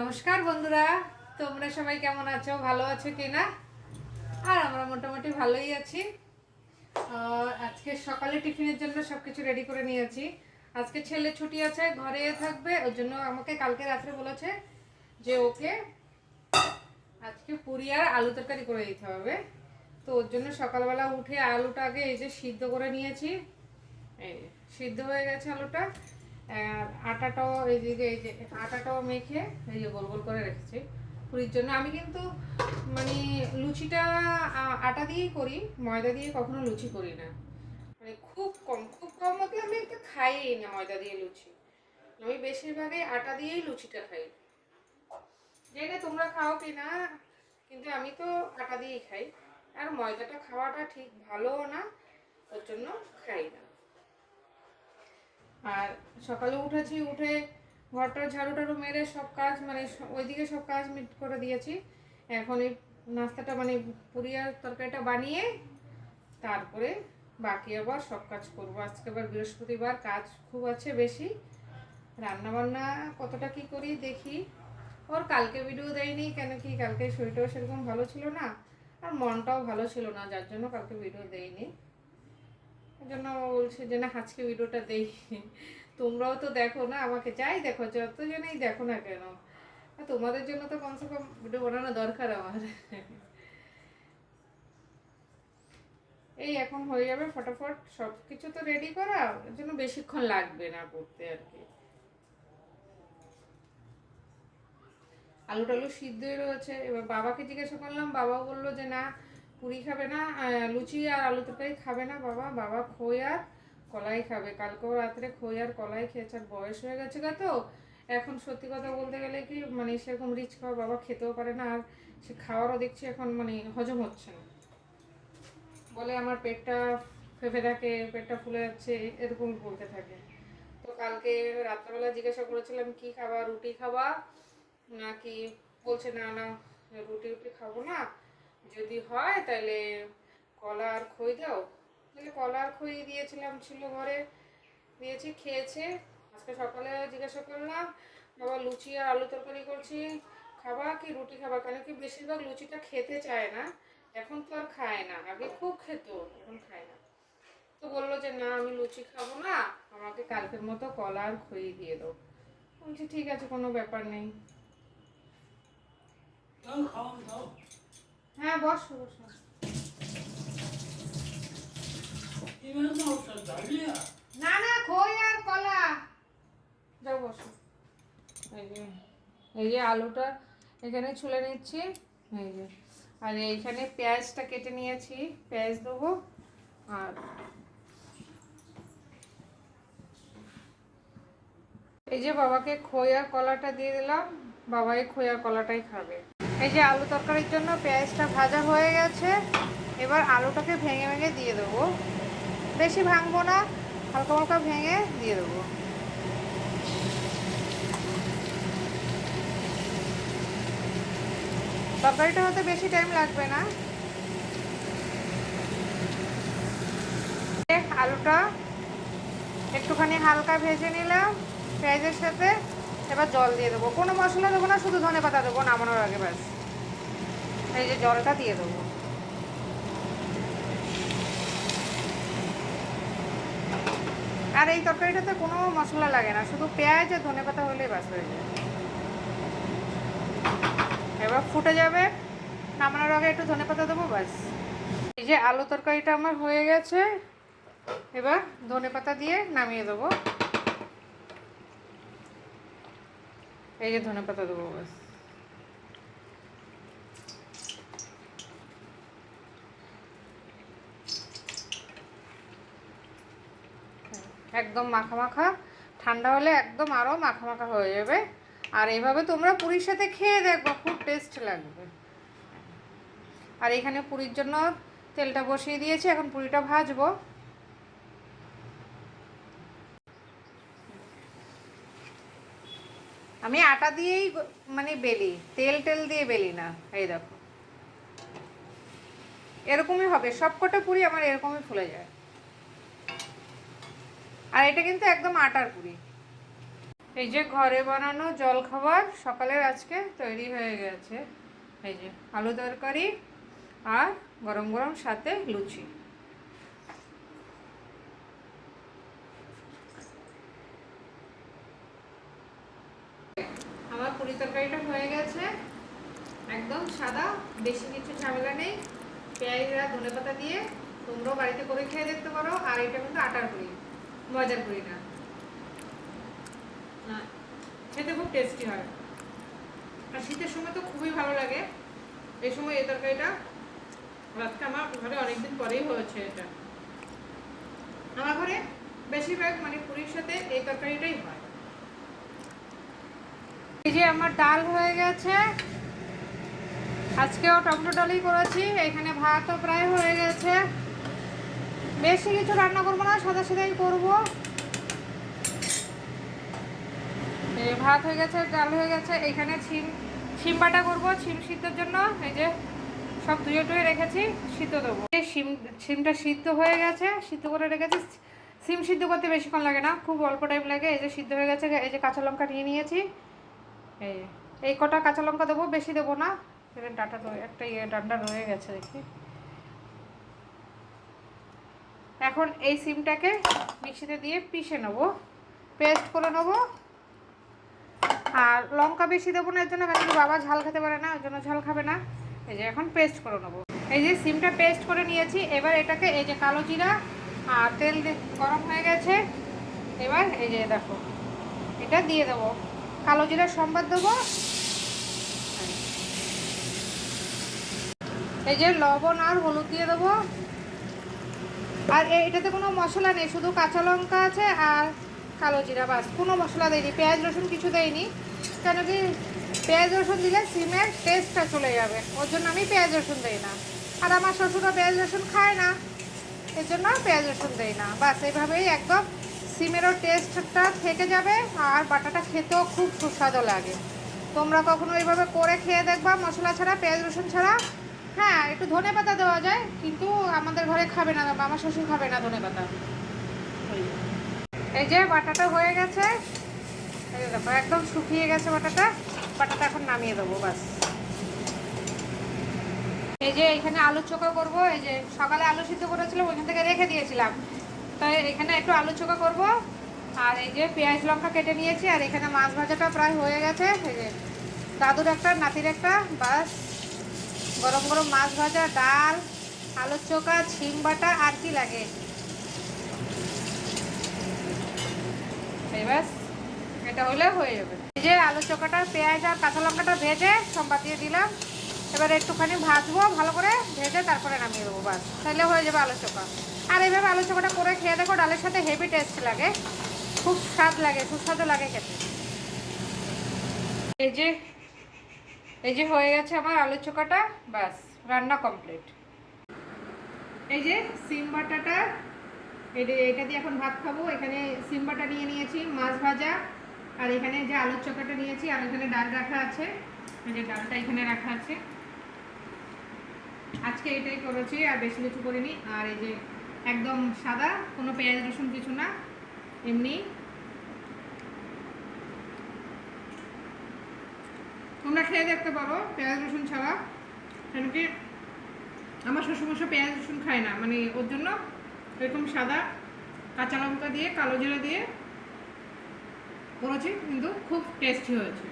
নমস্কার বন্ধুরা, তোমরা সবাই কেমন আছো? ভালো আছো কি না? আর আমরা মোটামুটি ভালোই আছি। আজকে সকালে টিফিনের জন্য সব কিছু রেডি করে নিয়েছি। আজকে ছেলে ছুটি আছে, ঘরে থাকবে, ওর জন্য আমাকে কালকে রাত্রে বলেছে যে ওকে আজকে পুরি আর আলু তরকারি করে দিতে হবে। তো ওর জন্য সকালবেলা উঠে আলুটা আগে এই যে সিদ্ধ করে নিয়েছি। সিদ্ধ হয়ে গেছে আলুটা। আটাটাও এই যে এই যে আটাটাও মেখে এই যে গোল গোল করে রেখেছি পুরীর জন্য। আমি কিন্তু মানে লুচিটা আটা দিয়েই করি, ময়দা দিয়ে কখনো লুচি করি না। মানে খুব কম খুব কম মতো আমি একটা খাই না ময়দা দিয়ে লুচি। আমি বেশিরভাগই আটা দিয়েই লুচিটা খাই। না তোমরা খাও কি না, কিন্তু আমি তো আটা দিয়েই খাই। আর ময়দাটা খাওয়াটা ঠিক ভালোও না, ওর জন্য খাই না। আর সকালে উঠেছি, উঠে ঘরটা ঝাড়ু টাড়ু মেরে সব কাজ মানে ওইদিকে সব কাজ মিট করে দিয়েছি। এখন এই নাস্তাটা মানে পুরি আর তরকারিটা বানিয়ে তারপরে বাকি আবার সব কাজ করব। আজকে আবার বৃহস্পতিবার, কাজ খুব আছে বেশি। রান্না বান্না কতটা কি করি দেখি। ওর কালকে ভিডিও দেয়নি, কেন কি কালকে শরীরটাও সেরকম ভালো ছিল না, আর মনটাও ভালো ছিল না, যার জন্য কালকে ভিডিও দেয়নি। জন্য বলছে যে, না, আজকে ভিডিওটা দেই তোমরাও তো দেখো না, আমাকে যাই দেখো, যতজনেই দেখো না কেন। তোমাদের জন্য তো কমসে কম ভিডিও বানানো দরকার আমার। এই এখন হয়ে যাবে ফটাফট সব কিছু তো রেডি করা এর জন্য বেশিক্ষণ লাগবে না করতে আর কি। আলু টালু সিদ্ধই রয়েছে। এবার বাবাকে জিজ্ঞাসা করলাম বাবা বলল যে, না পুরি খাবে না লুচি আর আলু তরকারি খাবে না বাবা। বাবা খই আর কলাই খাবে। কালকেও রাত্রে খই আর কলাই খেয়েছে, আর বয়স হয়ে গেছে গা তো। এখন সত্যি কথা বলতে গেলে কি মানে সেরকম রিচ খাওয়া বাবা খেতেও পারে না, আর সে খাওয়ারও দেখছি এখন মানে হজম হচ্ছে না। বলে আমার পেটটা ফেঁপে থাকে, পেটটা ফুলে যাচ্ছে, এরকম বলতে থাকে। তো কালকে রাত্রেবেলা জিজ্ঞাসা করেছিলাম, কি খাবা? রুটি খাবা? নাকি বলছে, না না রুটি রুটি খাব না। যদি হয় তাহলে কলা আর খই দাও। তাহলে কলা আর খই দিয়েছিলাম ছিল ঘরে। দিয়েছি, খেয়েছে। আজকে সকালে জিজ্ঞাসা করলাম, বাবা, লুচি আর আলু তরকারি করছি, খাবা কি রুটি খাবা? কেন কি বেশিরভাগ লুচিটা খেতে চায় না। এখন তো আর খায় না। আগে খুব খেত, এখন খায় না। তো বলল যে, না, আমি লুচি খাব না। আমাকে কালকের মতো কলা আর খই দিয়ে দাও। বলছি, ঠিক আছে, কোনো ব্যাপার নেই। হ্যাঁ বসো বসো। না না, খই আর কলা। যাও, বসো। এই যে এই যে আলুটা এখানে ছুলে নিচ্ছি। এই যে, আর এইখানে পেঁয়াজটা কেটে নিয়েছি। পেঁয়াজ দেবো আর এই যে বাবাকে খই আর কলাটা দিয়ে দিলাম। বাবাই খই আর কলাটাই খাবে। এই যে আলু তরকারির জন্য পেঁয়াজটা ভাজা হয়ে গেছে, এবার আলুটাকে ভেঙে ভেঙে দিয়ে দেবো। বেশি ভাঙবো না, হালকা হালকা ভেঙে দিয়ে দেবো। তরকারিটা হতে বেশি টাইম লাগবে না। আলুটা একটুখানি হালকা ভেজে নিলাম পেঁয়াজের সাথে। এবার জল দিয়ে দেবো। কোনো মশলা দেবো না, শুধু ধনে পাতা দেবো, নামানোর আগে ব্যাস। এই যে জলটা দিয়ে দেবো। আর এই তরকারিটাতে কোনো মশলা লাগে না, শুধু পেঁয়াজ আর ধনে পাতা হলেই বাস হয়ে যায়। এবার ফুটে যাবে, নামানোর আগে একটু ধনে পাতা দেবো, ব্যাস। এই যে আলু তরকারিটা আমার হয়ে গেছে, এবার ধনে পাতা দিয়ে নামিয়ে দেবো। এই যে ধনে পাতা দেবো ব্যাস একদম মাখা মাখা। ঠান্ডা হলে একদম আরও মাখা মাখা হয়ে যাবে। আর এইভাবে তোমরা পুরীর সাথে খেয়ে দেখব, খুব টেস্ট লাগবে। আর এখানে পুরীর জন্য তেলটা বসিয়ে দিয়েছি, এখন পুরিটা ভাজবো। আমি আটা দিয়েই মানে বেলি, তেল টেল দিয়ে বেলি না, এই দেখো। এরকমই হবে সবকটা পুরি আমার এরকমই ফুলে যায়। আর এটা কিন্তু একদম আটার পুরি। এই যে ঘরে বানানো জলখাবার সকালের আজকে তৈরি হয়ে গেছে। এই যে আলু তরকারি আর গরম গরম সাথে লুচি আমার পুরি তরকারিটা হয়ে গেছে একদম সাদা বেশি কিছু ঝামেলা নেই পেঁয়াজ আর ধনে পাতা দিয়ে তোমরাও বাড়িতে করে খেয়ে দেখতে পারো, আর এটা কিন্তু আটার পুরি মজার পুরি না খেতে খুব টেস্টি হয়। আর শীতের সময় তো খুবই ভালো লাগে। এই সময় এই তরকারিটা রাতটা আমার ঘরে অনেকদিন পরেই হয়েছে এটা। আমার ঘরে বেশিরভাগ মানে পুরীর সাথে এই তরকারিটাই হয়। এই যে আমার ডাল হয়ে গেছে আজকেও টমেটো ডালই করেছি, এখানে ভাতও প্রায় হয়ে গেছে। বেশি কিছু রান্না করব না, সাদা সাদাই করব। ভাত হয়ে গেছে, ডাল হয়ে গেছে, এখানে ছিম ছিম বাটা করব, ছিম সিদ্ধর জন্য। এই যে সব ধুয়ে টুয়ে রেখেছি, সিদ্ধ দেবো। সিম সিমটা সিদ্ধ হয়ে গেছে, সিদ্ধ করে রেখেছি। সিম সিদ্ধ করতে বেশিক্ষণ লাগে না, খুব অল্প টাইম লাগে। এই যে সিদ্ধ হয়ে গেছে, এই যে কাঁচা লঙ্কা নিয়ে নিয়েছি। এই কটা কাঁচা লঙ্কা দেবো, বেশি দেবো না। এখানে ডাটা একটা ইয়ে ডান্ডা রয়ে গেছে দেখি। এখন এই সিমটাকে মিক্সিতে দিয়ে পিষে নেব, পেস্ট করে নেব। আর লঙ্কা বেশি দেবো না, এর জন্য কারণ বাবা ঝাল খেতে পারে না ওই জন্য ঝাল খাবে না। এই যে এখন পেস্ট করে নেব। এই যে সিমটা পেস্ট করে নিয়েছি, এবার এটাকে এই যে কালো জিরা আর তেল গরম হয়ে গেছে, এবার এই যে দেখো, এটা দিয়ে দেবো। কালো জিরার সম্বাদ দেবো এই যে লবণ আর হলুদ দিয়ে দেবো। আর এটাতে কোনো মশলা নেই, শুধু কাঁচা লঙ্কা আছে আর কালো জিরা বাস। কোনো মশলা দেয়নি পেঁয়াজ রসুন কিছু দেয়নি কেন কি পেঁয়াজ রসুন দিলে সিমের টেস্টটা চলে যাবে। ওর জন্য আমি পেঁয়াজ রসুন দিই না। আর আমার শ্বশুরও পেঁয়াজ রসুন খায় না। এর জন্য পেঁয়াজ রসুন দেই না। বাস এইভাবেই একদম সিমেরও টেস্টটা থেকে যাবে আর বাটাটা খেতেও খুব সুস্বাদু লাগে। তোমরা কখনো এইভাবে করে খেয়ে দেখবা, মশলা ছাড়া, পেঁয়াজ রসুন ছাড়া। হ্যাঁ একটু ধনে পাতা দেওয়া যায়, কিন্তু আমাদের ঘরে খাবে না আমার শ্বশুর খাবে না ধনে পাতা। এই যে বাটাটা হয়ে গেছে একদম শুকিয়ে গেছে বাটাটা বাটাটা এখন নামিয়ে দেবো, বাস। এই যে এখানে আলু চোখা করব, এই যে সকালে আলু সিদ্ধ করেছিলাম, ওইখান থেকে রেখে দিয়েছিলাম। তাই এখানে একটু আলু চোখা করব, আর এই যে পেঁয়াজ লঙ্কা কেটে নিয়েছি, আর এখানে মাছ ভাজাটা প্রায় হয়ে গেছে, এই যে দাদুর একটা, নাতির একটা, বাস। গরম গরম মাছ ভাজা, ডাল, আলুর চোখা ছিম বাটা আর কি লাগে? ব্যাস, এটা হলে হয়ে যাবে। যে আলু চোখাটা, পেঁয়াজ আর কাঁচা লঙ্কাটা ভেজে সম্বাদ দিয়ে দিলাম। এবার একটুখানি ভাজবো, ভালো করে ভেজে তারপরে নামিয়ে দেবো বাস তাহলে হয়ে যাবে আলু চোখা। আর এইভাবে আলু চোখাটা করে খেয়ে দেখো, ডালের সাথে হেভি টেস্ট লাগে। খুব স্বাদ লাগে, সুস্বাদু লাগে খেতে। এই যে এই যে হয়ে গেছে আমার আলু চোখাটা বাস রান্না কমপ্লিট এই যে সিম বাটাটা এটা দিয়ে এখন ভাত খাব। এখানে সিম বাটা নিয়ে নিয়েছি, মাছ ভাজা, আর এখানে যে আলুর চোখাটা নিয়েছি, আর এখানে ডাল রাখা আছে। এই যে ডালটা এখানে রাখা আছে। আজকে এটাই করেছি, আর বেশি কিছু করিনি। আর এই যে একদম সাদা, কোনো পেঁয়াজ রসুন কিছু না, এমনি। তোমরা খেয়ে দেখতে পারো, পেঁয়াজ, রসুন ছাড়া। কেন কি আমার শ্বশুরমশা পেঁয়াজ, রসুন খায় না। মানে ওর জন্য এরকম সাদা কাঁচা লঙ্কা দিয়ে, কালো জিরা দিয়ে করেছি, কিন্তু খুব টেস্টি হয়েছে।